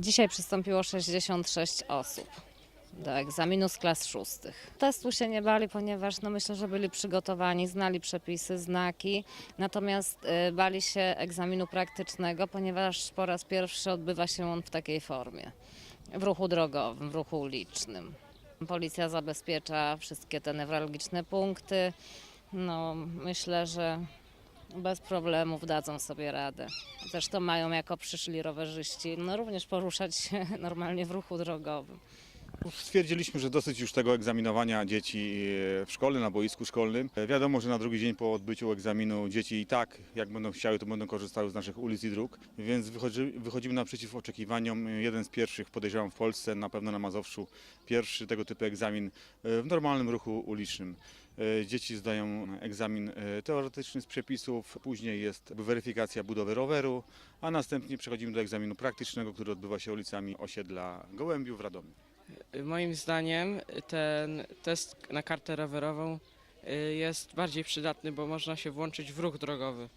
Dzisiaj przystąpiło 66 osób do egzaminu z klas szóstych. Testu się nie bali, ponieważ no myślę, że byli przygotowani, znali przepisy, znaki, natomiast y, bali się egzaminu praktycznego, ponieważ po raz pierwszy odbywa się on w takiej formie, w ruchu drogowym, w ruchu ulicznym. Policja zabezpiecza wszystkie te newralgiczne punkty. No, myślę, że bez problemów dadzą sobie radę. Zresztą mają jako przyszli rowerzyści no również poruszać się normalnie w ruchu drogowym. Stwierdziliśmy, że dosyć już tego egzaminowania dzieci w szkole, na boisku szkolnym. Wiadomo, że na drugi dzień po odbyciu egzaminu dzieci i tak, jak będą chciały, to będą korzystały z naszych ulic i dróg, więc wychodzi, wychodzimy naprzeciw oczekiwaniom. Jeden z pierwszych, podejrzewam w Polsce, na pewno na Mazowszu, pierwszy tego typu egzamin w normalnym ruchu ulicznym. Dzieci zdają egzamin teoretyczny z przepisów, później jest weryfikacja budowy roweru, a następnie przechodzimy do egzaminu praktycznego, który odbywa się ulicami osiedla Gołębiów w Radomiu. Moim zdaniem ten test na kartę rowerową y, jest bardziej przydatny, bo można się włączyć w ruch drogowy.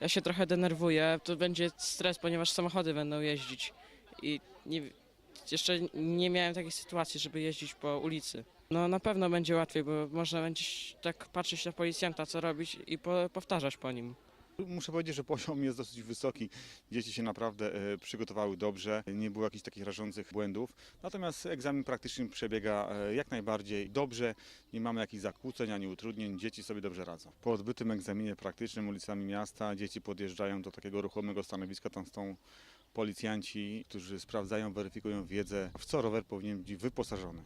Ja się trochę denerwuję, to będzie stres, ponieważ samochody będą jeździć i nie, jeszcze nie miałem takiej sytuacji, żeby jeździć po ulicy. No na pewno będzie łatwiej, bo można będzie tak patrzeć na policjanta, co robić i po, powtarzać po nim. Muszę powiedzieć, że poziom jest dosyć wysoki. Dzieci się naprawdę e, przygotowały dobrze, nie było jakichś takich rażących błędów. Natomiast egzamin praktyczny przebiega e, jak najbardziej dobrze, nie mamy jakichś zakłóceń ani utrudnień, dzieci sobie dobrze radzą. Po odbytym egzaminie praktycznym ulicami miasta dzieci podjeżdżają do takiego ruchomego stanowiska, tam są policjanci, którzy sprawdzają, weryfikują wiedzę, w co rower powinien być wyposażony.